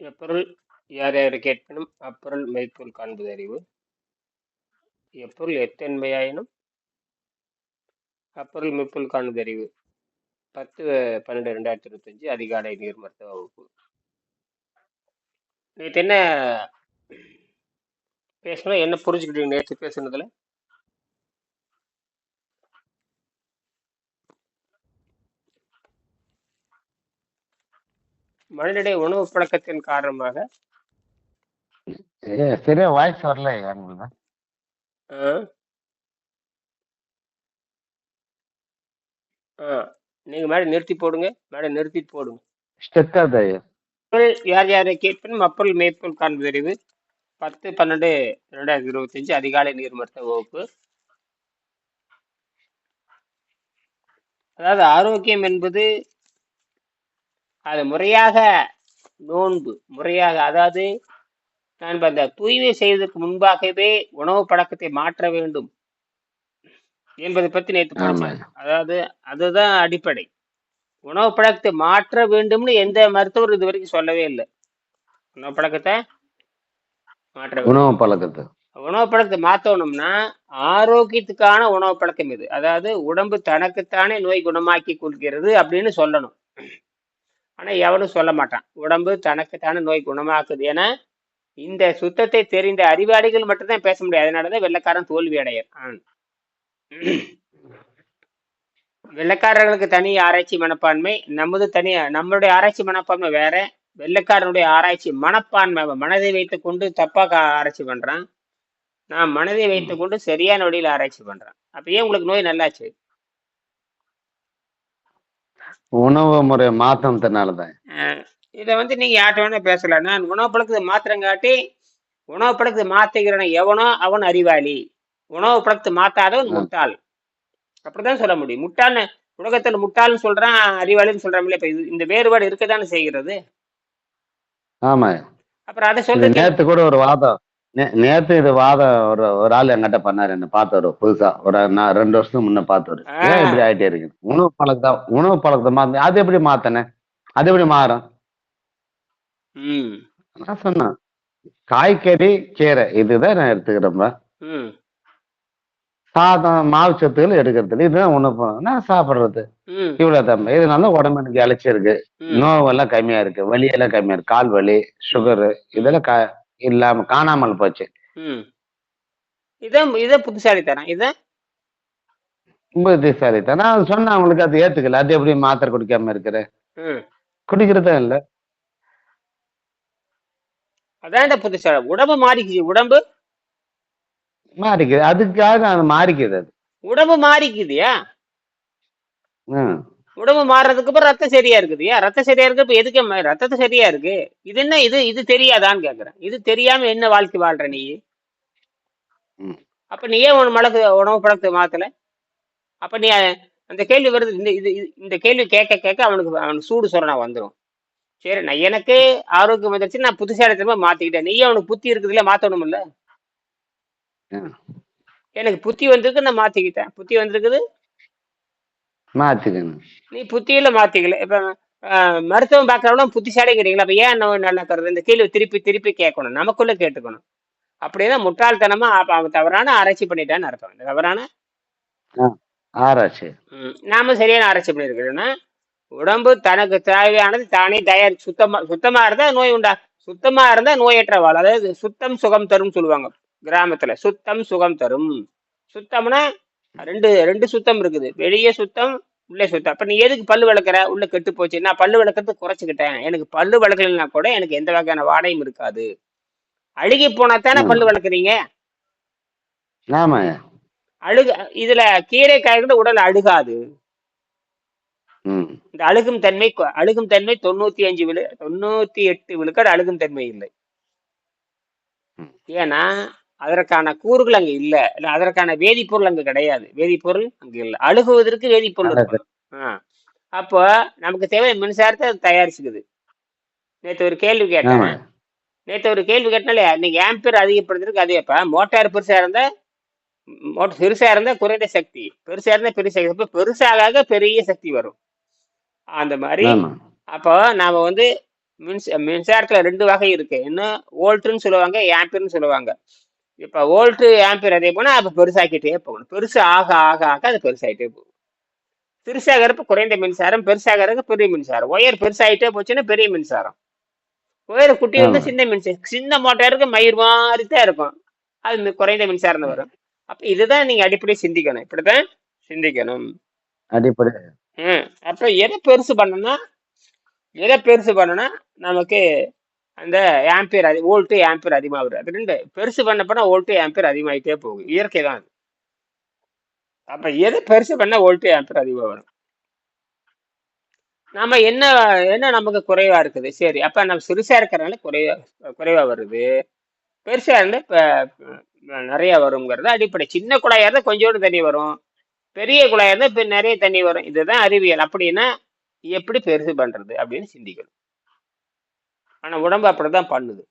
எப்பொருள் யார் யார் கேட்பினும் அப்பொருள் மெய்ப்பொருள் காண்பது அறிவு. எப்பொருள் எத்தன்மையாயினும் அப்பொருள் மெய்ப்பொருள் காண்பது அறிவு. பத்து பன்னெண்டு ரெண்டாயிரத்தி இருபத்தஞ்சு அதிகாலை நீர் மருத்துவ வகுப்பு. நேற்று என்ன பேசணும் என்ன புரிஞ்சுக்கிட்டீங்க நேற்று பேசுனதுல? மனிதனுடைய உணவு பழக்கத்தின் காரணமாக? சரியா வாய்ஸ் வரல நீங்க மேடம் நிறுத்தி போடுங்க மேடம் நிறுத்திட்டு போடுங்க. யார் யாரை கேட்பினும் அப்பொருள் மேற்பொருள் காண்பது அறிவு பத்து பன்னெண்டு ரெண்டாயிரத்தி இருபத்தஞ்சு அதிகாலை நீர் மருத்துவ வகுப்பு. அதாவது ஆரோக்கியம் என்பது அது முறையாக நோன்பு முறையாக அதாவது நான் அந்த தூய்மை செய்வதற்கு முன்பாகவே உணவு பழக்கத்தை மாற்ற வேண்டும் என்பதை பத்தி நேற்று அதாவது அதுதான் அடிப்படை. உணவு பழக்கத்தை மாற்ற வேண்டும்னு எந்த மருத்துவர் இது வரைக்கும் சொல்லவே இல்லை. உணவு பழக்கத்தை மாற்ற உணவு பழக்கத்தை. உணவு பழக்கத்தை மாத்தணும்னா ஆரோக்கியத்துக்கான உணவு பழக்கம் இது. அதாவது உடம்பு தனக்குத்தானே நோய் குணமாக்கி கொள்கிறது அப்படின்னு சொல்லணும். ஆனா எவனும் சொல்ல மாட்டான். உடம்பு தனக்குத்தான நோய் குணமாக்குது ஏன்னா இந்த சுத்தத்தை தெரிந்த அறிவாளிகள் மட்டும்தான் பேச முடியும். அதனாலதான் வெள்ளைக்காரன் தோல்வி அடையறான் வெள்ளக்காரர்களுக்கு தனி ஆராய்ச்சி மனப்பான்மை நமது தனி நம்மளுடைய ஆராய்ச்சி மனப்பான்மை வேற. வெள்ளக்காரனுடைய ஆராய்ச்சி மனப்பான்மை மனதை வைத்துக் கொண்டு தப்பா ஆராய்ச்சி பண்றான். நான் மனதை வைத்து கொண்டு சரியான வழியில் ஆராய்ச்சி பண்றேன். அப்ப ஏன் உங்களுக்கு நோய் நல்லாச்சு? உணவு முறை மாற்றத்தினாலதான் இதை வந்து நீங்க யார்கிட்ட வேணா பேசலாம். நான் உணவு பழக்கத்தை மாத்திரங்காட்டி உணவு பழக்கத்தை மாத்துகிறவன் எவனோ அவன் அறிவாளி. உணவு பழக்கத்தை மாத்தாதவன் முட்டாள். அப்படிதான் சொல்ல முடியும். முட்டாள்னு உலகத்துல முட்டாள்னு சொல்றான் அறிவாளின்னு சொல்றான் இப்ப இது இந்த வேறுபாடு இருக்கத்தானே செய்கிறது? ஆமா அப்புறம் அதை சொல்றது நேத்து கூட ஒரு வாதம். நேத்து இது வாதம் ஒரு ஒரு ஆள் என்கிட்ட பண்ணாரு என்ன பார்த்தவரு புதுசா. ஒரு நான் ரெண்டு வருஷத்துக்கு முன்ன பார்த்தவரு. ஏன் இப்படி ஆயிட்டே இருக்கு உணவு பழக்கத்தை உணவு பழக்கத்தை மாத்த அது எப்படி மாத்தனேன் அது எப்படி மாறும்? நான் சொன்னேன். காய்கறி கீரை இதுதான் நான் எடுத்துக்கிறேன் சாதம் மாவு சத்துக்கள் எடுக்கிறது இதுதான் உணவு பழக்கம். நான் சாப்பிடுறது. இவ்வளவு தம்பி இதனால உடம்பு எனக்கு இழைச்சிருக்கு ம். நோவெல்லாம் கம்மியா இருக்கு. வலியெல்லாம் கம்மியா இருக்கு. கால் வலி சுகரு இதெல்லாம் இல்லாம காணாமல் போச்சு. இதான் இதான் புத்திசாலித்தனம். இதான் புத்திசாலி தானே அது சொன்னா அவங்களுக்கு அது ஏத்துக்கல. அது எப்படி மாத்திரை குடிக்காம இருக்கிற? குடிக்கிறதா இல்ல. அதான் புத்திசாலி. உடம்பு மாறிக்குது உடம்பு? மாறிக்குது. அதுக்காக அது மாறிக்குது அது. உடம்பு மாறிக்குதுயா. உடம்பு மாறுறதுக்கு அப்புறம் ரத்தம் சரியா இருக்குதுயா ரத்தம் சரியா இருக்கு இப்ப எதுக்கு ரத்தத்தை சரியா இருக்கு. இது என்ன? இது இது தெரியாதான்னு கேக்குறேன். இது தெரியாம என்ன வாழ்க்கை வாழ்ற நீ. அப்ப நீ ஏன் உன் மலக்கு உணவு பழக்கத்தை மாத்தல? அப்ப நீ அந்த கேள்வி வருது. இந்த இது இந்த கேள்வி கேட்க கேட்க அவனுக்கு அவனுக்கு சூடு சொரணா வந்துடும் சரி நான் எனக்கு ஆரோக்கியம் வந்துருச்சு நான் புத்திசாலித்தனமா மாத்திக்கிட்டேன். நீ அவனுக்கு புத்தி இருக்குதுல மாத்தணும் இல்ல ம். எனக்கு புத்தி வந்திருக்கு நான் மாத்திக்கிட்டேன். புத்தி வந்திருக்குது மாத்திக்கணும். நீ புத்தியில மாத்திக்கல. இப்ப மருத்துவம் பார்க்கறவங்களும் புத்திசாலி கிடைக்கல அப்ப ஏன் நோய் நல்லா தருது இந்த கேள்வி திருப்பி திருப்பி கேட்கணும். நமக்குள்ள கேட்டுக்கணும். அப்படியே முட்டாள்தனமா அவன் தவறான ஆராய்ச்சி பண்ணிட்டான்னு அர்த்தம். தவறான? ஆராய்ச்சி. நாம சரியான ஆராய்ச்சி பண்ணிருக்கிறோம்னா உடம்பு தனக்கு தேவையானது தானே தயார் சுத்தமா சுத்தமா இருந்தா நோய் உண்டா? சுத்தமா இருந்தா நோயற்ற வாழ் அதாவது சுத்தம் சுகம் தரும் சொல்லுவாங்க கிராமத்துல. சுத்தம் சுகம் தரும். சுத்தம்னா ரெண்டு ரெண்டு சுத்தம் இருக்குது. வெளியே சுத்தம் உள்ளே சுத்தம். அப்ப நீ எதுக்கு பல்லு விளக்குற? உள்ள கெட்டு போச்சு. நான் பல்லு விளக்கறது குறைச்சிக்கிட்டேன். எனக்கு பல்லு விளக்கலைன்னா கூட எனக்கு எந்த வகையான வாடையும் இருக்காது. அழுகி போனா தானே பல்லு விளக்குறீங்க? ஆமா அழுகு இதுல கீரை காய்கறி உடல் அழுகாது. இந்த அழுகும் தன்மை அழுகும் தன்மை தொண்ணூத்தி அஞ்சு விழு தொண்ணூத்தி எட்டு விழுக்காடு அழுகும் தன்மை இல்லை. ஏன்னா அதற்கான கூறுகள் அங்க இல்ல. இல்ல அதற்கான வேதிப்பொருள் அங்க கிடையாது. வேதிப்பொருள் அங்க இல்ல. அழுகுவதற்கு வேதிப்பொருள். அப்போ நமக்கு தேவை மின்சாரத்தை அது தயாரிச்சுக்குது. நேத்து ஒரு கேள்வி கேட்டேன். நேத்து ஒரு கேள்வி கேட்டனாலே நீங்க ஆம்பர் அதிகப்படுத்துறதுக்கு அதே இப்ப மோட்டார் பெருசா இருந்தா மோட்டார் பெருசா இருந்தா குறைந்த சக்தி. பெருசா இருந்தா பெரிய சக்தி. அப்ப பெருசாக பெரிய சக்தி வரும். அந்த மாதிரி அப்போ நாம வந்து மின்ச மின்சாரத்துல ரெண்டு வகை இருக்கு. என்ன? வோல்ட்னு சொல்லுவாங்க ஆம்பியர்னு சொல்லுவாங்க. இப்ப வோல்ட் ஆம்பியர் அதே போனா அப்ப பெருசாக்கிட்டே போகணும். பெருசு ஆக ஆக ஆக அது பெருசாயிட்டே போகும். சிறுசாகிறப்ப குறைந்த மின்சாரம் பெருசாகிறப்ப பெரிய மின்சாரம். ஒயர் பெருசாயிட்டே போச்சுன்னா பெரிய மின்சாரம். ஒயர் குட்டி ஆமா சின்ன மின்சாரம் சின்ன மோட்டாருக்கு மயிர் மாதிரி தான் இருக்கும். அது குறைந்த மின்சாரம் தான் வரும். அப்ப இதுதான் நீங்க அடிப்படை சிந்திக்கணும். இப்படிதான் சிந்திக்கணும். அடிப்படை. ம். அப்ப எதை பெருசு பண்ணனா எதை பெருசு பண்ணனா நமக்கு அந்த ஆம்பியர் அதி வோல்ட்டு ஆம்பியர் அதிகமாக வருது அது ரெண்டு. பெருசு பண்ண பண்ண வோல்ட்டு ஆம்பியர் அதிகமாகிட்டே போகும். இயற்கை தான் அது. அப்போ எது பெருசு பண்ணால் வோல்ட்டு ஆம்பியர் அதிகமாக வரும்? நம்ம என்ன என்ன நமக்கு குறைவாக இருக்குது? சரி அப்போ நம்ம சிறுசாக இருக்கிறனால குறைவாக குறைவாக வருது. பெருசாக இருந்தால் இப்போ நிறையா வருங்கிறது அடிப்படை. சின்ன குழாயாக இருந்தால் கொஞ்சோண்டு தண்ணி வரும். பெரிய குழாயாக இருந்தால் இப்போ நிறைய தண்ணி வரும். இதுதான் அறிவியல். அப்படின்னா எப்படி பெருசு பண்ணுறது அப்படின்னு சிந்திக்கணும். ஆனா உடம்பு அப்படிதான் பண்ணுது.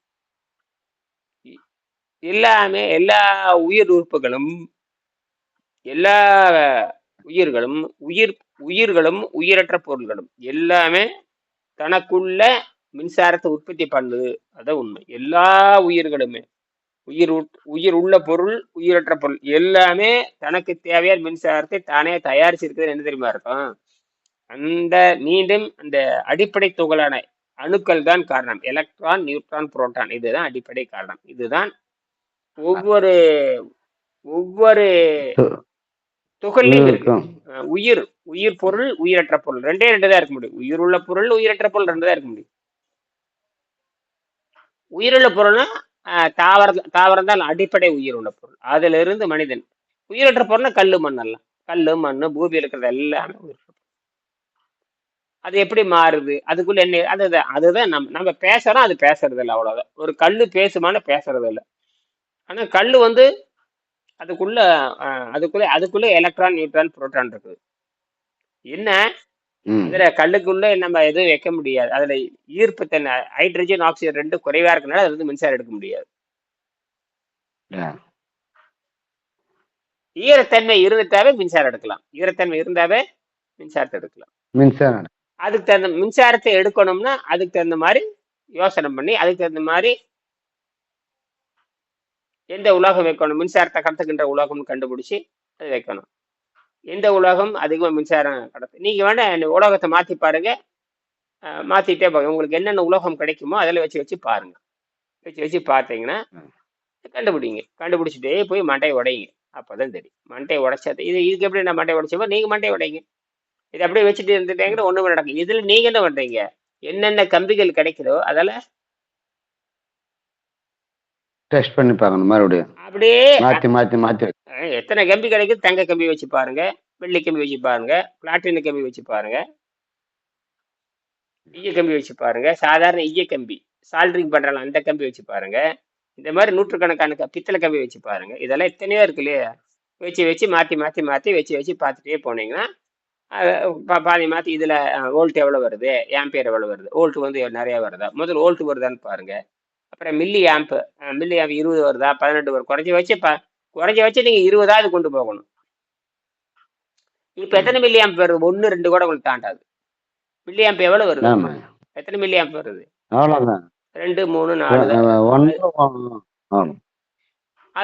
எல்லாமே எல்லா உயிர் உறுப்புகளும் எல்லா உயிர்களும் உயிர் உயிர்களும் உயிரற்ற பொருள்களும் எல்லாமே தனக்குள்ள மின்சாரத்தை உற்பத்தி பண்ணுது. அதான் உண்மை. எல்லா உயிர்களுமே உயிர் உட்- உயிர் உள்ள பொருள் உயிரற்ற பொருள் எல்லாமே தனக்கு தேவையான மின்சாரத்தை தானே தயாரிச்சிருக்கிறது என்ன தெரியுமா இருக்கும் அந்த மீண்டும் அந்த அடிப்படை துகளான அணுக்கள் தான் காரணம். எலக்ட்ரான் நியூட்ரான் புரோட்டான் இதுதான் அடிப்படை காரணம். இதுதான் ஒவ்வொரு ஒவ்வொரு துகள்லையும் இருக்கு. உயிர் உயிர் பொருள் உயிரற்ற பொருள். ரெண்டே ரெண்டு தான் இருக்க முடியும். உயிர் உள்ள பொருள் உயிரற்ற பொருள் ரெண்டு தான் இருக்க முடியும். உயிருள்ள பொருள்னா தாவர தாவரம் தான் அடிப்படை உயிர் உள்ள பொருள். அதுல இருந்து மனிதன். உயிரற்ற பொருள்னா கல்லு மண்ணெல்லாம். கல்லு மண்ணு பூமியில் இருக்கிறது எல்லாமே பொருள். அது எப்படி மாறுது? அதுக்குள்ள என்ன அதுதான் அதுதான் நம்ம நம்ம பேசுறோம் அது பேசுறது இல்லை அவ்வளவுதான் ஒரு கல்லு பேசுமான பேசுறது இல்லை. ஆனா கல்லு வந்து அதுக்குள்ள அதுக்குள்ள அதுக்குள்ள எலக்ட்ரான் நியூட்ரான் புரோட்டான் இருக்குது. என்ன? ம். அதுல கல்லுக்குள்ள நம்ம எதுவும் வைக்க முடியாது. அதுல ஈர்ப்பு தன்மை ஹைட்ரஜன் ஆக்சிஜன் ரெண்டு குறைவா இருக்கனால அதுல இருந்து மின்சாரம் எடுக்க முடியாது. ஈரத்தன்மை இருந்துட்டாவே மின்சாரம் எடுக்கலாம். ஈரத்தன்மை இருந்தாவே மின்சாரத்தை எடுக்கலாம். மின்சாரம் அதுக்கு தகுந்த மின்சாரத்தை எடுக்கணும்னா அதுக்கு தகுந்த மாதிரி யோசனை பண்ணி அதுக்கு தகுந்த மாதிரி எந்த உலோகம் வைக்கணும்? மின்சாரத்தை கடத்துக்கின்ற உலோகம்னு கண்டுபிடிச்சு அது வைக்கணும். எந்த உலோகம்? அதிகமாக மின்சாரம் கடத்து. நீங்க வேணா இந்த உலோகத்தை மாத்தி பாருங்க. அஹ், மாத்திட்டே பாருங்க. உங்களுக்கு என்னென்ன உலோகம் கிடைக்குமோ அதில் வச்சு வச்சு பாருங்க. வச்சு வச்சு பார்த்தீங்கன்னா. கண்டுபிடிங்க. கண்டுபிடிச்சிட்டே போய் மண்டையை உடைங்க. அப்பதான் தெரியும். மண்டையை உடைச்சது இது இதுக்கு எப்படி நான் மண்டையை உடைச்சப்போ நீங்க மண்டையை உடைங்க. இது அப்படியே வச்சுட்டு இருந்துட்டேங்கிற ஒண்ணுமே நடக்கும் இதுல நீங்க என்ன பண்றீங்க? என்னென்ன கம்பிகள் கிடைக்குதோ அதில் டெஸ்ட் பண்ணி பார்க்கணும் மறுபடியும். அப்படியே மாத்தி மாத்தி மாத்தி எத்தனை கம்பி கிடைக்குது? தங்க கம்பி வச்சு பாருங்க வெள்ளி கம்பி வச்சு பாருங்க பிளாட்டின கம்பி வச்சு பாருங்க. ஈய கம்பி வச்சு பாருங்க சாதாரண ஈய கம்பி. சால்ட்ரிங் பண்றாங்க அந்த கம்பி வச்சு பாருங்க. இந்த மாதிரி நூற்றுக்கணக்கான பித்தளை கம்பி வச்சு பாருங்க. இதெல்லாம் எத்தனையோ இருக்கு இல்லையா? வச்சு வச்சு மாத்தி மாத்தி மாத்தி வச்சு வச்சு பார்த்துட்டே போனீங்கன்னா பாதி மாத்தி இதுல வோல்ட் எவ்வளவு வருது? ஆம்பியர் எவ்வளவு வருது? வோல்ட் வந்து நிறைய வருதா? முதல்ல வோல்ட் வருதான்னு பாருங்க. அப்புறம் மில்லி ஆம்ப் மில்லி ஆம்ப் இருபது வருதா? பதினெட்டு வரும் குறைஞ்சி வச்சு ப குறைஞ்ச வச்சு நீங்க இருபதாவது கொண்டு போகணும். இப்ப எத்தனை மில்லி ஆம்ப் வருது? ஒன்னு ரெண்டு கூட உங்களுக்கு தாண்டாது. மில்லி ஆம்ப் எவ்வளவு வருது? எத்தனை மில்லி ஆம்ப் வருது ரெண்டு மூணு நாலு. ஒன்று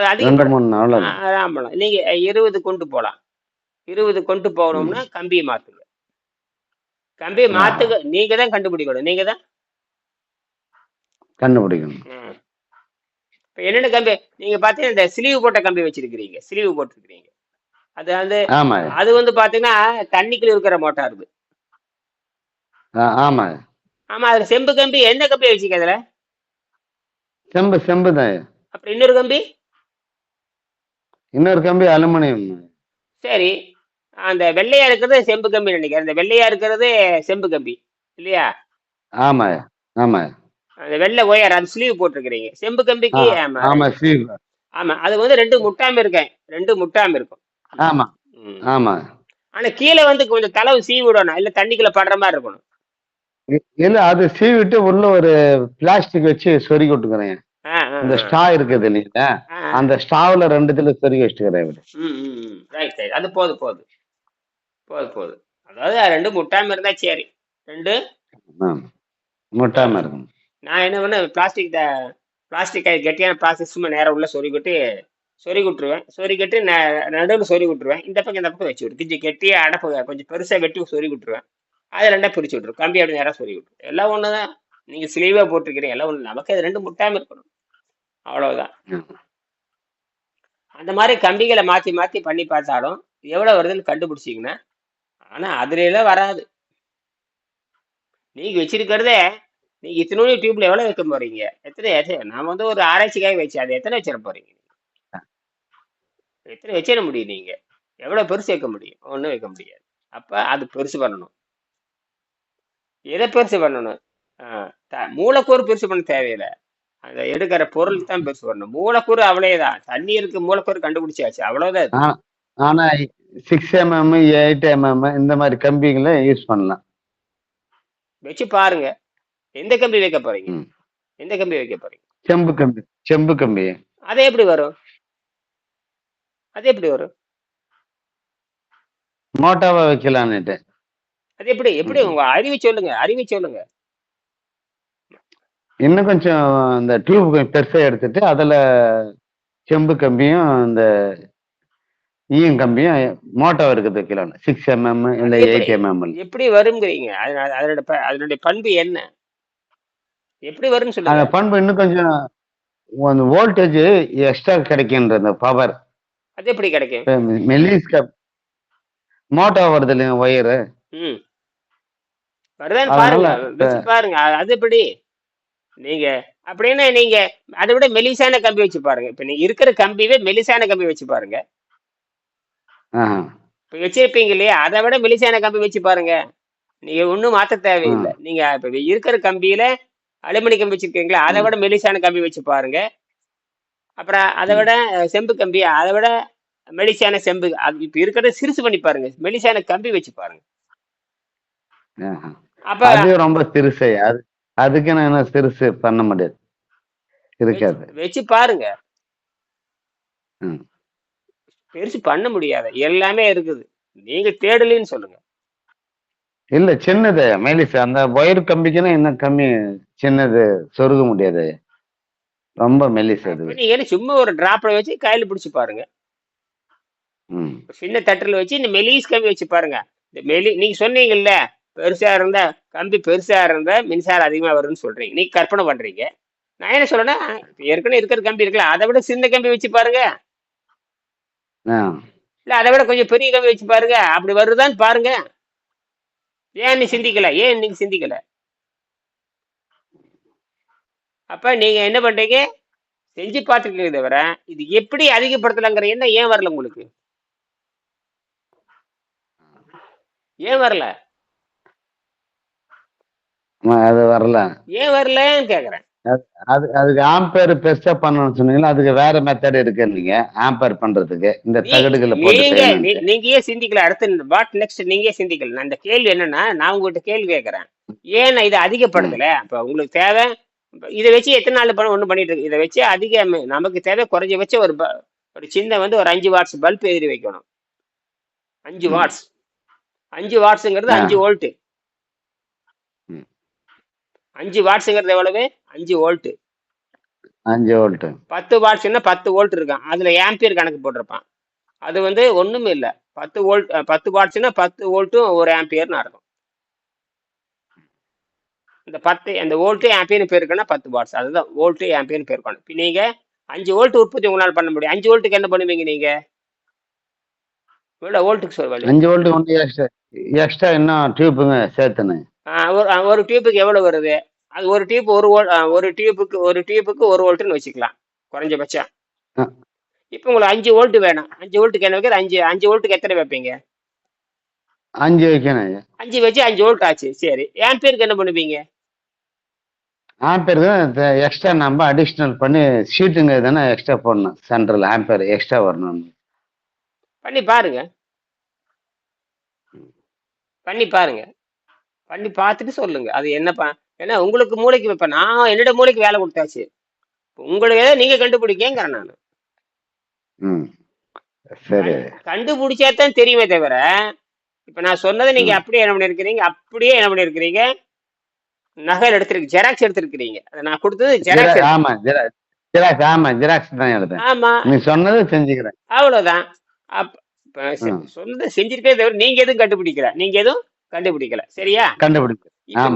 அது அவ்வளவுதான் ஆமாம் நீங்க இருபது கொண்டு போகலாம். இருபது கொண்டு போகணும்னா கம்பியை மாத்துங்க. கம்பியை ஆ. மாத்துக நீங்க தான் கண்டுபிடிக்கணும். நீங்க தான். கண்டுபிடிக்கணும். இப்ப என்னென்ன கம்பி? நீங்க பாத்தீங்கன்னா இந்த ஸ்லீவ் போட்ட கம்பி வச்சிருக்கிறீங்க. ஸ்லீவ் போட்டிருக்கிறீங்க. அது வந்து அது வந்து பாத்தீங்கன்னா தண்ணிக்குள்ள இருக்கிற மோட்டார் இது ஆமா. ஆமா அதுல செம்பு கம்பி எந்த கம்பி வச்சுக்க அதுல? செம்பு செம்பு தான். அப்புறம் இன்னொரு கம்பி? இன்னொரு கம்பி அலுமினியம். சரி. அந்த வெள்ளையா இருக்கிறது செம்பு கம்பி நினைக்கிறேன். அந்த வெள்ளையா இருக்கிறது செம்பு கம்பி. இல்லையா? ஆமா ஆமா. அந்த வெள்ளை ஒயர் அது ஸ்லீவ் போட்டிருக்கிறீங்க. செம்பு கம்பிக்கு ஆமா. ஆமா சீவ் ஆமா அது வந்து ரெண்டு முட்டாம இருக்கேன். ரெண்டு முட்டாம இருக்கும். ஆமா. ஆமா. ஆனா கீழே வந்து கொஞ்சம் தளவு சீவி விடணும். இல்ல தண்ணிக்குள்ள படுற மாதிரி இருக்கணும். இல்ல அது சீவிட்டு உள்ள ஒரு பிளாஸ்டிக் வச்சு சொருகி விட்டுக்கிறேன். ஆ. ஸ்டா இருக்குது இல்லைங்களா? அந்த ஸ்டாவ்ல ரெண்டுத்துல சொருகி வச்சுக்கிறேன் அது போதும் போதும். போதும் போதும் அதாவது ரெண்டு முட்டாம இருந்தா சரி. ரெண்டு? முட்டாம இருக்கும். நான் என்ன பண்ண பிளாஸ்டிக் பிளாஸ்டிக் கெட்டியான பிளாஸ்டிக் சும்மா நேரம் உள்ள சொருகிட்டு சொருகி விட்டுருவேன் சொருகிட்டு நடுவில் சொருகி விட்டுருவேன் இந்த பக்கம் இந்த பக்கம் வச்சு விட்டு கொஞ்சம் கெட்டியா அடப்பு கொஞ்சம் பெருசா வெட்டி சொருகி விட்டுருவேன் அதை ரெண்டா பிரிச்சு விட்டுரும் கம்பி அப்படி நேரம் சொருகி விட்டுரும் எல்லாம் ஒன்று தான். நீங்கள் ஸ்லீவாக போட்டிருக்கிறீங்க எல்லாம் ஒன்று நமக்கு அது ரெண்டும் முட்டாமல் இருக்கணும். அவ்வளவுதான். அந்த மாதிரி கம்பிகளை மாற்றி மாற்றி பண்ணி பார்த்தாலும் எவ்வளோ வருதுன்னு கண்டுபிடிச்சிங்கன்னா ஆனால் அதுல வராது. நீங்கள் வச்சிருக்கிறதே நீங்க இத்தனோட டியூப்ல எவ்வளவு வைக்க போறீங்க? எத்தனை நான் வந்து ஒரு ஆராய்ச்சிக்காக வச்சு அது எத்தனை வச்சிட போறீங்க எத்தனை வச்சிட முடியும் நீங்க? எவ்வளவு பெருசு வைக்க முடியும்? ஒண்ணும் வைக்க முடியாது. அப்ப அது பெருசு பண்ணணும். எதை பெருசு பண்ணணும்? மூலக்கூறு பெருசு பண்ண தேவையில்லை. அந்த எடுக்கிற பொருள் தான் பெருசு பண்ணணும். மூலக்கூறு அவ்வளவுதான். தண்ணீருக்கு மூலக்கூறு கண்டுபிடிச்சாச்சு. அவ்வளவுதான் ஆனா சிக்ஸ் எம்எம் எயிட் எம்எம் இந்த மாதிரி கம்பிகளை யூஸ் பண்ணலாம். வச்சு பாருங்க. எந்த கம்பி வைக்க போறீங்க. எந்த கம்பி வைக்க போறீங்க? செம்பு கம்பி செம்பு கம்பி. அது எப்படி வரும்? அது எப்படி வரும்? மோட்டாவா வைக்கலான்னுட்டு. அது எப்படி எப்படி. உங்க அறிவு சொல்லுங்க அறிவு சொல்லுங்க. இன்னும் கொஞ்சம் இந்த டியூப் கொஞ்சம் பெருசா எடுத்துட்டு அதுல செம்பு கம்பியும் இந்த ஈயம் கம்பியும் மோட்டோ இருக்குது வைக்கலாம் சிக்ஸ் எம்எம் எப்படி? எயிட் எம்எம் எப்படி வருங்கிறீங்க? அதனோட அதனுடைய பண்பு என்ன? எப்படி வரும்னு அந்த சொல்லுங்க பண்பு இன்னும் கொஞ்சம் அந்த வோல்டேஜ் எக்ஸ்ட்ரா கிடைக்கின்ற அந்த பவர் அது எப்படி கிடைக்கும்? மெல்லிஸ் கப் மோட்டோ வருது இல்லைங்க ஒயரு ம். வருதான்னு பாருங்க பாருங்க அது எப்படி? நீங்க அப்படின்னா நீங்க அதை விட மெலிசான கம்பி வச்சு பாருங்க. இப்ப நீங்க இருக்கிற கம்பியே மெலிசான கம்பி வச்சு பாருங்க. வச்சிருப்பீங்க இல்லையா அதை விட மெலிசான கம்பி வச்சு பாருங்க. நீங்க ஒண்ணும் மாத்த தேவையில்லை. நீங்க இப்ப இருக்கிற கம்பியில அலுமினி கம்பி வச்சிருக்கீங்களா அதை. விட மெலிசான கம்பி வச்சு பாருங்க. அப்புறம் அதை. விட செம்பு கம்பி அதை விட மெலிசான செம்பு அது இப்ப இருக்கிறத சிறுசு பண்ணி பாருங்க. மெலிசான கம்பி வச்சு பாருங்க. அப்ப அது ரொம்ப சிறுசு அது அதுக்கு நான் என்ன சிறுசு பண்ண முடியாது. இருக்காது. வச்சு- பாருங்க. பெருசு பண்ண முடியாது. எல்லாமே இருக்குது. நீங்க தேடலின்னு சொல்லுங்க. இல்ல சின்னது. மெலிசு அந்த ஒயர் கம்பிக்குன்னா இன்னும் கம்மி? சின்னது சொருக முடியாது. ரொம்ப மெலிசு அது நீங்க என்ன சும்மா ஒரு டிராப்ல வச்சு கையில பிடிச்சு பாருங்க. ம். சின்ன தட்டுல வச்சு இந்த மெலிஸ் கம்பி வச்சு பாருங்க. இந்த மெலி நீங்க சொன்னீங்கல்ல பெருசா இருந்தா கம்பி பெருசா இருந்தா மின்சாரம் அதிகமா வரும்னு சொல்றீங்க. நீங்க கற்பனை பண்றீங்க. நான் என்ன சொல்றேன்னா ஏற்கனவே இருக்கிற கம்பி இருக்குல்ல அதை விட சின்ன கம்பி வச்சு பாருங்க. இல்ல அதை விட கொஞ்சம் பெரிய கம்பி வச்சு பாருங்க. அப்படி வருதான்னு பாருங்க. ஏன் நீ சிந்திக்கல? ஏன் நீங்க சிந்திக்கல? அப்ப நீங்க என்ன பண்றீங்க? செஞ்சு பார்த்துருக்கீங்க தவிர இது எப்படி அதிகப்படுத்தலாங்கிற எண்ணம் ஏன் வரல உங்களுக்கு? ஏன் வரல? அது வரல. ஏன் வரலன்னு கேக்குறேன். அது அதுக்கு ஆம்பேர் பெருசா பண்ணணும்னு சொன்னீங்களா அதுக்கு வேற மெத்தட் இருக்கு நீங்க ஆம்பேர் பண்றதுக்கு. இந்த தகடுகளை போட்டு நீங்க ஏன் சிந்திக்கல. அடுத்து வாட் நெக்ஸ்ட் நீங்க சிந்திக்கல. நான் இந்த கேள்வி என்னன்னா நான் உங்ககிட்ட கேள்வி கேட்கறேன் ஏன் நான் இதை அதிகப்படுத்தல? அப்ப உங்களுக்கு தேவை? இதை வச்சு எத்தனை நாள் பண்ண ஒண்ணு பண்ணிட்டு இருக்கு? இதை வச்சு அதிக நமக்கு தேவை குறைஞ்ச வச்சு ஒரு ஒரு சின்ன வந்து ஒரு அஞ்சு வாட்ஸ் பல்ப் எதிரி வைக்கணும். அஞ்சு. வாட்ஸ் அஞ்சு வாட்ஸுங்கிறது. அஞ்சு வோல்ட் ம். அஞ்சு வாட்ஸுங்கிறது எவ்வளவு? அஞ்சு வோல்ட் அஞ்சு வோல்ட் பத்து வாட்ஸ்னா பத்து வோல்ட் இருக்கான். அதுல ஆம்பியர் கணக்கு போட்டிருப்பான். அது வந்து ஒண்ணுமே இல்ல. பத்து வோல்ட் பத்து வாட்ஸ்னா பத்து வோல்ட்டும் ஒரு ஆம்பியர்னு அர்த்தம். இந்த பத்து அந்த வோல்ட்டு ஆம்பியர்னு பேர் இருக்குன்னா பத்து வாட்ஸ் அதுதான் வோல்ட்டு ஆம்பியர்னு பேர் இருக்கணும் இப்போ நீங்க அஞ்சு வோல்ட் உற்பத்தி உங்களால் பண்ண முடியும். அஞ்சு வோல்ட்டுக்கு என்ன பண்ணுவீங்க நீங்க? இவ்வளோ வோல்ட்டுக்கு சொல்லுவாங்க அஞ்சு வோல்ட் ஒன்று எக்ஸ்ட்ரா எக்ஸ்ட்ரா இன்னும் டியூப்புங்க சேர்த்துன்னு? ஒரு ஒரு டியூப்புக்கு எவ்வளவு வருது? அது ஒரு டியூப் ஒரு வோல் அஹ், ஒரு டியூப்புக்கு ஒரு டியூப்புக்கு ஒரு வோல்ட்டுன்னு வச்சுக்கலாம். குறைஞ்சபட்சம். இப்போ உங்களுக்கு அஞ்சு வோல்ட் வேணும். அஞ்சு வோல்ட்டுக்கு என்ன வைக்கிற அஞ்சு அஞ்சு வோல்ட்டுக்கு எத்தனை வைப்பீங்க? அஞ்சு வைக்கணும் அஞ்சு வச்சு அஞ்சு வோல்ட் ஆச்சு. சரி. ஆம்பியருக்கு என்ன பண்ணுவீங்க? ஆம்பேர் எக்ஸ்ட்ரா நம்ம அடிஷ்னல் பண்ணி ஷீட்டுங்க தானே எக்ஸ்ட்ரா போடணும். சென்ட்ரல் ஆம்பேர் எக்ஸ்ட்ரா வரணும். பண்ணி பாருங்க. பண்ணி பாருங்க. பண்ணி பார்த்துட்டு சொல்லுங்க. அது என்னப்பா ஏன்னா உங்களுக்கு மூளைக்கு இப்ப நான் என்னோட மூளைக்கு வேலை கொடுத்தாச்சு. உங்களுக்கு நீங்க கண்டுபிடிக்கங்கிறேன் நான். சரி. கண்டுபிடிச்சா தான் தெரியுமே தவிர இப்ப நான் சொன்னதை நீங்க. அப்படியே என்ன பண்ணிருக்கிறீங்க? அப்படியே என்ன பண்ணிருக்கிறீங்க? நகல் எடுத்திருக்கு ஜெராக்ஸ் எடுத்திருக்கிறீங்க. அதை நான் கொடுத்தது ஜெராக்ஸ் ஜெரா- ஆமா ஜெராக்ஸ் ஜெராக்ஸ் ஆமா ஜெராக்ஸ் தான் எடுத்தேன் ஆமா. நீ சொன்னதை செஞ்சுக்கிறேன். அவ்வளவுதான். ம். சொன்னதை செஞ்சிருக்கே தவிர நீங்க எதுவும் கண்டுபிடிக்கல. நீங்க எதுவும் கண்டுபிடிக்கல. சரியா? ஆமா,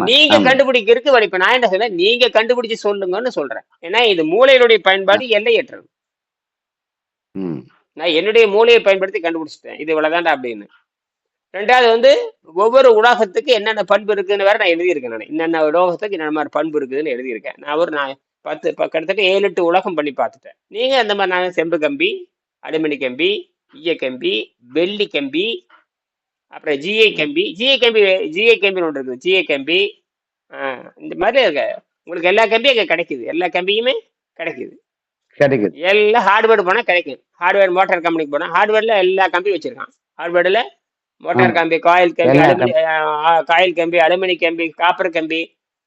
நீங்க. கண்டுபிடிக்கிறதுக்கு இப்ப நான் என்ன சொல்றேன்? நீங்க கண்டுபிடிச்சு சொல்லுங்கன்னு சொல்றேன். ஏன்னா இது மூளையினுடைய பயன்பாடு எல்லையற்றது. நான் என்னுடைய மூளையை பயன்படுத்தி கண்டுபிடிச்சிட்டேன். இது இவ்வளவுதான்டா அப்படின்னு. ரெண்டாவது வந்து ஒவ்வொரு உலோகத்துக்கு என்னென்ன பண்பு இருக்குன்னு வேற நான் எழுதியிருக்கேன் நான். என்னென்ன உலோகத்துக்கு என்னென்ன மாதிரி பண்பு இருக்குதுன்னு எழுதியிருக்கேன். நான் ஒரு நான் பத்து கிட்டத்தட்ட ஏழு எட்டு உலகம் பண்ணி பார்த்துட்டேன். நீங்க அந்த மாதிரி நான் செம்பு கம்பி அலுமினி கம்பி ஈய கம்பி வெள்ளி கம்பி அப்புறம் ஜிஐ கம்பி. ஜிஐ கம்பி ஜிஐ கம்பின்னு ஒன்று இருக்குது ஜிஐ கம்பி. ஆஹ் இந்த மாதிரி இருக்கு. உங்களுக்கு எல்லா கம்பியும் அங்கே கிடைக்குது. எல்லா கம்பியுமே கிடைக்குது. கிடைக்குது. எல்லாம் ஹார்ட்வேர் போனால் கிடைக்கும் ஹார்ட்வேர் மோட்டார் கம்பெனிக்கு போனால் ஹார்ட்வேரில் எல்லா கம்பியும் வச்சிருக்கான். ஹார்ட்வேர்டில் மோட்டார். கம்பி காயில் கம்பி காயில் கம்பி. அலுமினி கம்பி காப்பர் கம்பி.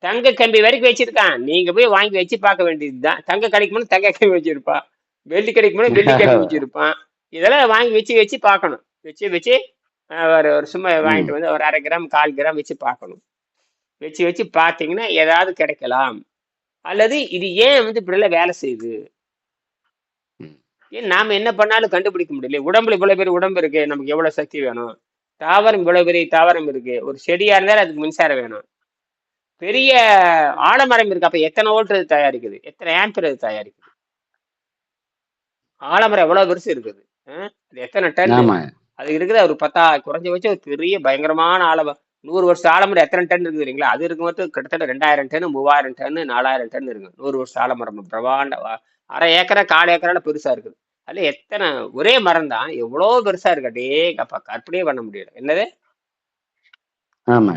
தங்க கம்பி வரைக்கும் வச்சிருக்கான். நீங்க போய் வாங்கி வச்சு பார்க்க வேண்டியதுதான். தங்க கிடைக்கும்னு தங்க கம்பி வச்சிருப்பான். வெள்ளி கிடைக்கும்னு வெள்ளி கம்பி வச்சிருப்பான். இதெல்லாம் வாங்கி வச்சு வச்சு பார்க்கணும். வச்சு வச்சு ஆஹ், ஒரு சும்மா வாங்கிட்டு வந்து ஒரு அரை கிராம் கால் கிராம் வச்சு பார்க்கணும். வச்சு வச்சு பார்த்தீங்கன்னா ஏதாவது கிடைக்கலாம். அல்லது இது ஏன் வந்து இப்படிலாம் வேலை செய்யுது. ஏன் நாம என்ன பண்ணாலும் கண்டுபிடிக்க முடியல. உடம்புல இவ்வளவு பெரிய உடம்பு இருக்கு நமக்கு எவ்வளவு சக்தி வேணும்? தாவரம் இவ்வளவு பெரிய தாவரம் இருக்கு. ஒரு செடியா இருந்தாலும் அதுக்கு மின்சாரம் வேணும். பெரிய ஆலமரம் இருக்கு. அப்ப எத்தனை வோல்ட் அது தயாரிக்குது? எத்தனை ஆம்பர் அது தயாரிக்குது? ஆலமரம் எவ்வளவு பெருசு இருக்குது? அது எத்தனை டன்? அது இருக்குது ஒரு பத்தா குறைஞ்சபட்சம் ஒரு பெரிய பயங்கரமான ஆலமரம் நூறு வருஷம் ஆலமரம் எத்தனை டன் இருக்குது இல்லைங்களா அது இருக்கும் மட்டும் கிட்டத்தட்ட ரெண்டாயிரம் டன் மூவாயிரம் டன் நாலாயிரம் டன் இருக்கு நூறு வருஷம் ஆலமரம். பிரபாண்ட வா- அரை ஏக்கரா கால் ஏக்கரால பெருசா இருக்குது. அதுல எத்தனை ஒரே மரம் தான் எவ்வளோ பெருசா இருக்கு? அடே அப்பா கற்பனையே பண்ண முடியல. என்னது? ஆமா.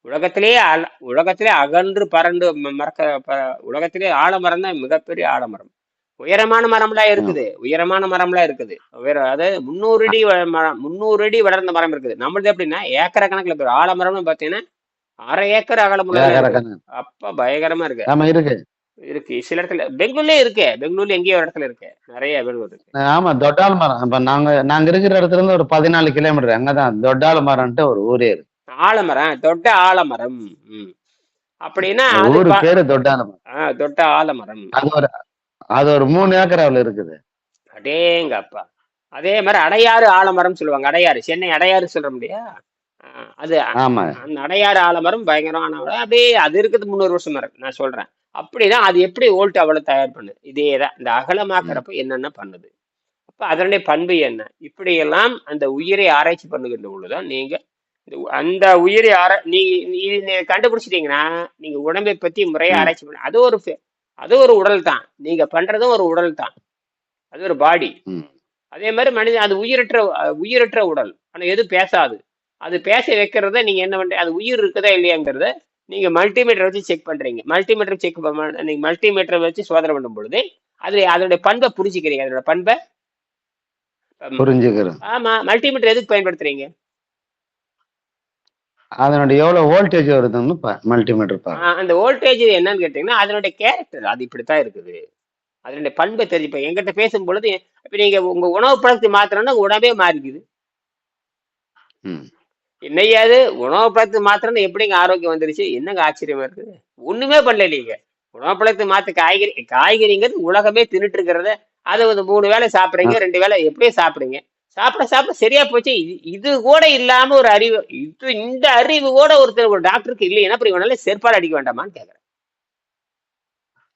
உலகத்திலே அல உலகத்திலே அகன்று ம- மறக்க உலகத்திலே ஆலமரம் தான் மிகப்பெரிய ஆலமரம். உயரமான மரம்லாம் இருக்குது. உயரமான மரம்லாம் இருக்குது. உயர அதாவது முந்நூறு அடி மரம் முந்நூறு அடி வளர்ந்த மரம் இருக்குது. நம்மளது எப்படின்னா ஏக்கர கணக்குல போய் ஆலமரம்னு பார்த்தீங்கன்னா அரை ஏக்கர் அகலமுள்ள. அப்ப பயங்கரமா இருக்கு. ஆமா இருக்கு. இருக்கு. சில இடத்துல பெங்களூர்லயே இருக்கு. பெங்களூர்ல எங்கேயோ ஒரு இடத்துல இருக்கு. நிறைய பெங்களூர் இருக்கு. ஆமா தொட்டால் மரம். இப்ப நாங்க நாங்க இருக்கிற இடத்துல இருந்து ஒரு பதினாலு கிலோமீட்டர். அங்கதான் தொட்டால் மரம்ட்டு ஒரு ஊரே இருக்கு. ஆலமரம். தொட்ட ஆலமரம். அப்படின்னா ஊரு பேரு தொட்டால் மரம். ஆ, தொட்ட ஆலமரம். அது ஒரு அது ஒரு மூணு ஏக்கர் அவ்வளவு இருக்குது. அடேங்கப்பா. அதே மாதிரி அடையாறு ஆலமரம் சொல்லுவாங்க. அடையாறு. சென்னை அடையாறு சொல்ற முடியா? அது ஆமா. அந்த அடையாறு ஆலமரம் பயங்கரமான. அப்படியே அது இருக்குது முந்நூறு வருஷம் மரம் நான் சொல்றேன். அப்படின்னா அது எப்படி ஓல்ட் அவ்வளவு தயார் பண்ணுது இதே தான். இந்த அகலமாக்குறப்ப என்னென்ன பண்ணுது? அப்ப அதனுடைய பண்பு என்ன? இப்படியெல்லாம் அந்த உயிரை ஆராய்ச்சி பண்ணுகின்ற பொழுதுதான் நீங்க அந்த உயிரை ஆரா நீ கண்டுபிடிச்சிட்டீங்கன்னா நீங்க உடம்பை பத்தி முறையா. ஆராய்ச்சி பண்ண அது ஒரு அது ஒரு உடல் தான். நீங்க பண்றதும் ஒரு உடல் தான். அது ஒரு பாடி. அதே மாதிரி மனிதன் அது உயிரற்ற உயிரற்ற உடல். ஆனா எதுவும் பேசாது. அது பேச வைக்கிறத நீங்க என்ன பண்றீங்க அது உயிர் இருக்குதா இல்லையாங்கிறத நீங்க மல்டிமீட்டர் வச்சு செக் பண்றீங்க. மல்டிமீட்டர் செக் நீங்க மல்டிமீட்டர் வச்சு சோதனை பண்ணும் பொழுது அது அதோட பண்பை புரிஞ்சுக்கிறீங்க. அதோட பண்பை ம், புரிஞ்சுக்கிறோம் ஆமா மல்டிமீட்டர் எதுக்கு பயன்படுத்துறீங்க? அதனுடைய எவ்வளவு வோல்டேஜ் வருதுன்னு மல்டிமீட்டர் பாரு. அந்த வோல்டேஜ் என்னன்னு கேட்டீங்கன்னா அதனுடைய கேரக்டர் அது இப்படித்தான் இருக்குது. அதனுடைய பண்பை தெரிஞ்சு இப்ப எங்கிட்ட பேசும் பொழுது இப்ப நீங்க உங்க உணவு பழக்கத்தை மாத்திரம்னா உணவே மாறிக்குது. ம். என்னையாது உணவு பழக்கத்தை மாத்திரம்னா எப்படிங்க ஆரோக்கியம் வந்துருச்சு? என்னங்க ஆச்சரியமா இருக்குது ஒண்ணுமே பண்ணல நீங்க. உணவு பழக்கத்தை மாத்த காய்கறி காய்கறிங்கிறது உலகமே தின்னுட்டு இருக்கிறத அதை வந்து மூணு வேளை சாப்பிடுறீங்க ரெண்டு வேளை எப்படியே சாப்பிடுங்க சாப்பிட சாப்பிட சரியா போச்சு. இது கூட இல்லாம ஒரு அறிவு இது இந்த அறிவு கூட ஒருத்தர் ஒரு டாக்டருக்கு இல்லைன்னா அப்புறம் இவனால செருப்பால் அடிக்க வேண்டாமான்னு கேக்குறேன்.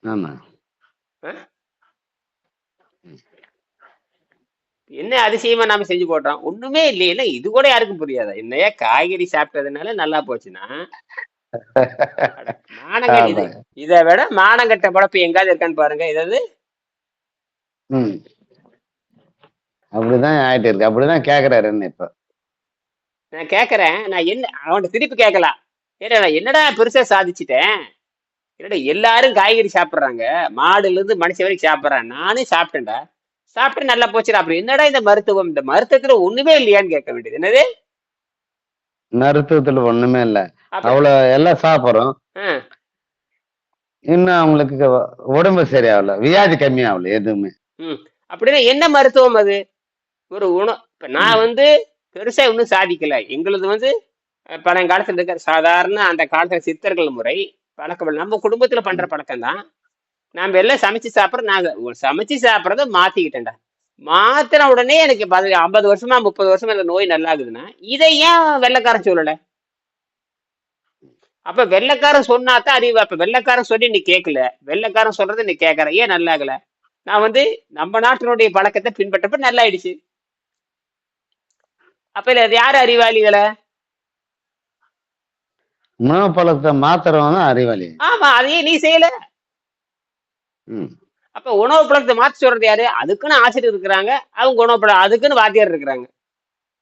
ஆமா. என்ன அதிசயமா நாம செஞ்சு போட்டோம்? ஒண்ணுமே இல்லையில இது கூட யாருக்கும் புரியாதா? என்னையா காய்கறி சாப்பிட்டதுனால நல்லா போச்சுன்னா? அட, மானங்கெட்ட இது. விட மானங்கட்ட பழப்பு எங்காவது இருக்கான்னு பாருங்க. இதாவது. அப்படிதான் ஆயிட்டு இருக்கு அப்படிதான் கேக்குறாரு என்ன இப்ப? நான் கேக்குறேன். நான் என்ன அவன்கிட்ட திருப்பி கேட்கலாம் ஏன்னா நான் என்னடா பெருசா சாதிச்சிட்டேன்? என்னடா எல்லாரும் காய்கறி சாப்பிடுறாங்க. மாடுல இருந்து மனுஷன் வரைக்கும் சாப்பிடுறான். நானும் சாப்பிட்டேன்டா. சாப்பிட்டு நல்லா போச்சுடா. அப்புறம் என்னடா இந்த மருத்துவம்? இந்த மருத்துவத்துல ஒண்ணுமே இல்லையான்னு கேட்க வேண்டியது. என்னது? மருத்துவத்துல ஒண்ணுமே இல்ல. அவ்வளவு எல்லாம் சாப்பிடுறோம். இன்னும் அவங்களுக்கு உடம்பு சரியாகல. வியாதி கம்மியாகல எதுவுமே. அப்படின்னா என்ன மருத்துவம் அது? ஒரு உணவு. இப்ப நான் வந்து பெருசா ஒன்றும் சாதிக்கல. எங்களுது வந்து பழங்காலத்துல இருக்கிற சாதாரண அந்த காலத்துல சித்தர்கள் முறை பழக்கம் நம்ம குடும்பத்துல பண்ற பழக்கம் தான் நாம எல்லாம் சமைச்சு சாப்பிட்றோம் நாங்க ஒரு சமைச்சு சாப்பிட்றத மாத்திக்கிட்டேன்டா. மாத்தின உடனே எனக்கு பதி ஐம்பது வருஷமா முப்பது வருஷமா இந்த நோய் நல்லா ஆகுதுன்னா இதை ஏன் வெள்ளைக்காரன் சொல்லல? அப்ப வெள்ளைக்காரன் சொன்னாதான் அறிவு. அப்ப வெள்ளைக்காரன் சொல்லி நீ கேட்கல வெள்ளைக்காரன் சொல்றதை நீ கேட்கற ஏன் நல்லா ஆகல நான் வந்து நம்ம நாட்டினுடைய பழக்கத்தை பின்பற்றப்ப நல்லா ஆயிடுச்சு அப்ப இல்ல யாரு அறிவாளிகளை? உணவு பழக்கத்தை மாத்துறவன் தான் அறிவாளி. ஆமா அதையே நீ செய்யல. அப்ப உணவு பழக்கத்தை மாத்தி சொல்றது யாரு? அதுக்குன்னு ஆசிரியர் இருக்கிறாங்க. அவங்க உணவு பழக்கம் அதுக்குன்னு வாத்தியார் இருக்கிறாங்க.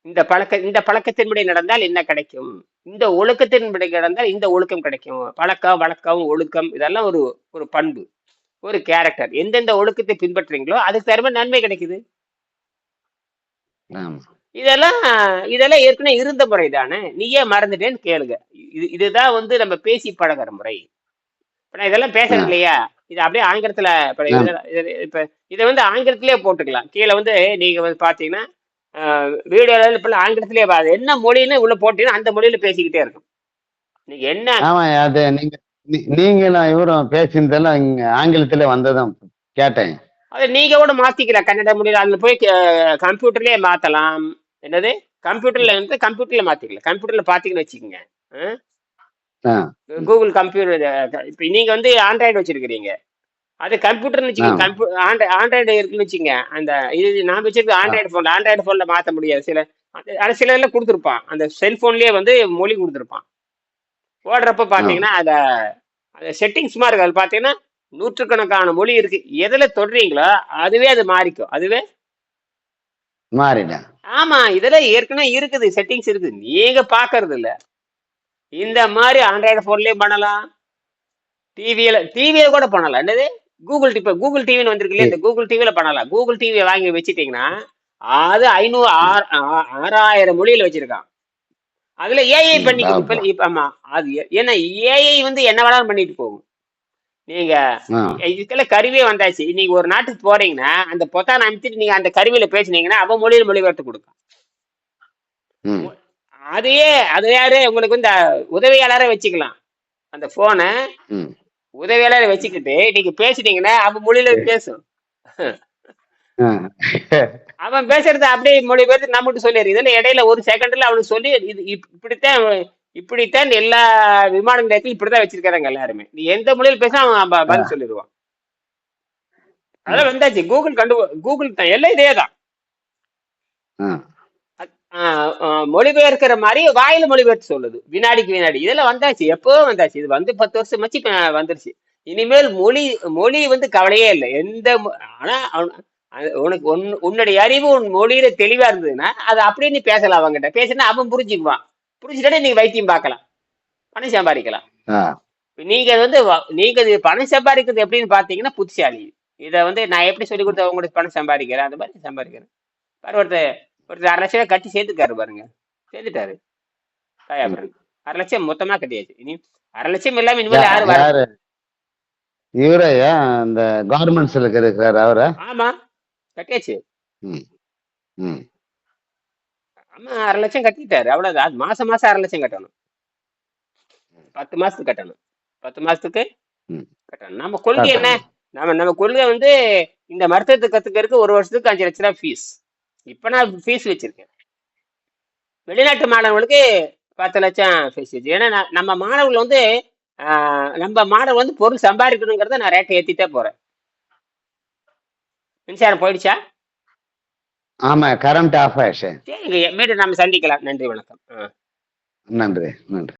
இந்த பழக்க இந்த பழக்கத்தின்படி நடந்தால் என்ன கிடைக்கும்? இந்த ஒழுக்கத்தின்படி நடந்தால் இந்த ஒழுக்கம் கிடைக்கும். பழக்கம் வழக்கம் ஒழுக்கம் இதெல்லாம் ஒரு ஒரு பண்பு ஒரு கேரக்டர் எந்தெந்த ஒழுக்கத்தை பின்பற்றுறீங்களோ அதுக்கு தகுந்த நன்மை கிடைக்குது. ஆமா. இதெல்லாம் இதெல்லாம் ஏற்கனவே இருந்த முறை தானே நீயே மறந்துட்டேன்னு கேளுங்க. இது இதுதான் வந்து நம்ம பேசி பழகுற முறை. இப்ப நான் இதெல்லாம் பேசுறேன். இல்லையா? இது அப்படியே ஆங்கிலத்துல இப்ப இது- வந்து ஆங்கிலத்திலேயே போட்டுக்கலாம். கீழே வந்து நீங்க வந்து பாத்தீங்கன்னா வீடியோல இப்ப ஆங்கிலத்திலேயே என்ன மொழின்னு உள்ள போட்டீங்கன்னா அந்த மொழியில பேசிக்கிட்டே இருக்கும். நீங்க என்ன? ஆமா அது நீங்க நீ- நீங்களும் இவரும் பேசினதெல்லாம் இங்க ஆங்கிலத்திலே வந்ததும் கேட்டேன். அதை நீங்க கூட மாத்திக்கலாம். கன்னட மொழியில அதுல போய் கம்ப்யூட்டர்லயே மாத்தலாம். என்னது? கம்ப்யூட்டர்ல வந்து கம்ப்யூட்டர்ல மாத்திக்கலாம் கம்ப்யூட்டர்ல பாத்தீங்கன்னு வச்சுக்கோங்க. கூகுள் கம்ப்யூட்டர் இப்போ நீங்க வந்து ஆண்ட்ராய்டு வச்சிருக்கிறீங்க. அது கம்ப்யூட்டர்னு வச்சுக்கோங்க. ஆண்ட்ராய்டு இருக்குன்னு வச்சுங்க அந்த இது நான் வச்சிருக்க ஆண்ட்ராய்டு ஃபோன் ஆண்ட்ராய்டு ஃபோன்ல மாத்த முடியாது. சில அது சில இதில் கொடுத்துருப்பான். அந்த செல்போன்லயே வந்து மொழி கொடுத்துருப்பான். ஓடுறப்ப பாத்தீங்கன்னா அத அந்த செட்டிங்ஸ் மாதிரி இருக்கு அது பாத்தீங்கன்னா நூற்றுக்கணக்கான மொழி இருக்கு. எதுல தொடுறீங்களோ அதுவே அது மாறிக்கும். அதுவே? மாறிட்டேன் ஆமா இதெல்லாம் ஏற்கனவே இருக்குது செட்டிங்ஸ் இருக்குது. நீங்க பாக்குறது இல்ல. இந்த மாதிரி ஆண்ட்ராய்டு போன்லயும் பண்ணலாம். டிவியில டிவியில கூட பண்ணலாம். என்னது? கூகுள் இப்ப கூகுள் டிவின்னு வந்திருக்கு இல்லையா? இந்த கூகுள் டிவில பண்ணலாம். கூகுள் டிவியை வாங்கி வச்சிட்டீங்கன்னா அது ஐநூறு ஆறு ஆறாயிரம் மொழியில வச்சிருக்கான். அதுல ஏஐ ம், பண்ணி ஆமா. இப்ப இப்ப ஆமா. அது ஏன்னா ஏஐ வந்து என்ன வேணாலும் பண்ணிட்டு போகும். நீங்க இதுக்கெல்லாம் கருவியே வந்தாச்சு. நீங்க ஒரு நாட்டுக்கு போறீங்கன்னா அந்த பொத்தான அமைத்துட்டு நீங்க அந்த கருவியில பேசுனீங்கன்னா அவன் மொழியில மொழிபெயர்த்து கொடுக்கும். அதையே அது யாரு உங்களுக்கு வந்து உதவியாளரை வச்சுக்கலாம். அந்த போனை உதவியாளரை வச்சுக்கிட்டு நீங்க பேசிட்டீங்கன்னா அவன் மொழியில பேசும். அவன் பேசுறத அப்படியே மொழிபெயர்த்து நம்மகிட்ட சொல்லிடு இதுல இடையில ஒரு செகண்ட்ல அவனுக்கு சொல்லி இது இப்- இப்படித்தான் இப்படித்தான் எல்லா விமான நிலையத்திலும் இப்படித்தான் வச்சிருக்காங்க எல்லாருமே. நீ எந்த மொழியில் பேச அவன் பதில் சொல்லிடுவான். அதெல்லாம் வந்தாச்சு. கூகுள் கண்டு கூகுள் தான். எல்லாம் இதே தான். மொழிபெயர்க்கிற மாதிரி வாயில மொழிபெயர்த்து சொல்லுது. வினாடிக்கு வினாடி. இதெல்லாம் வந்தாச்சு. எப்போ வந்தாச்சு. இது வந்து பத்து வருஷம் வச்சு வந்துருச்சு. இனிமேல் மொழி மொழி வந்து கவலையே இல்லை. எந்த ஆனா உனக்கு உன் உன்னுடைய அறிவு உன் மொழியில தெளிவா இருந்ததுன்னா அது அப்படியே நீ பேசலாம் அவங்ககிட்ட பேசினா அவன் புரிஞ்சுக்குவான். புரிஞ்சுட்டே நீங்க வைத்தியம் பார்க்கலாம். பணம் சம்பாதிக்கலாம். நீங்க வந்து நீங்க பணம் சம்பாதிக்கிறது எப்படின்னு பாத்தீங்கன்னா புத்திசாலி. இதை வந்து நான் எப்படி சொல்லி கொடுத்த உங்களுக்கு பணம் சம்பாதிக்கிறேன். அந்த மாதிரி சம்பாதிக்கிறேன். பாரு ஒருத்தர் ஒருத்தர் அரை லட்சம் கட்டி சேர்த்துக்காரு பாருங்க. சேர்த்துட்டாரு. தாயாபுரம் அரை லட்சம் மொத்தமா கட்டியாச்சு. இனி அரை லட்சம் இல்லாம இனிமேல் வர யாரு? இவரையா இந்த கார்மெண்ட்ஸ்ல இருக்கிறாரு அவரா? ஆமா. கட்டியாச்சு. ம். ம். ஆமா அரை லட்சம் கட்டிட்டாரு. அவ்வளவுதான் அது மாசம் மாசம் அரை லட்சம் கட்டணும். பத்து மாசத்துக்கு கட்டணும். பத்து மாசத்துக்கு. கட்டணும். நம்ம கொள்கை என்ன. நம்ம நம்ம கொள்கை வந்து இந்த மருத்துவத்தை கத்துக்கிறதுக்கு ஒரு வருஷத்துக்கு அஞ்சு லட்ச ரூபா ஃபீஸ் இப்ப நான் ஃபீஸ் வச்சிருக்கேன். வெளிநாட்டு மாணவர்களுக்கு பத்து லட்சம் ஃபீஸ் வச்சு. ஏன்னா நம்ம மாணவர்கள் வந்து நம்ம மாணவர் வந்து பொருள் சம்பாதிக்கணுங்கிறத நான் ரேட்டை ஏத்திட்டே போறேன். மின்சாரம் போயிடுச்சா? ஆமா கரண்ட் ஆஃப் ஆயிடுச்சு மீண்டும் நம்ம சந்திக்கலாம். நன்றி வணக்கம். நன்றி நன்றி.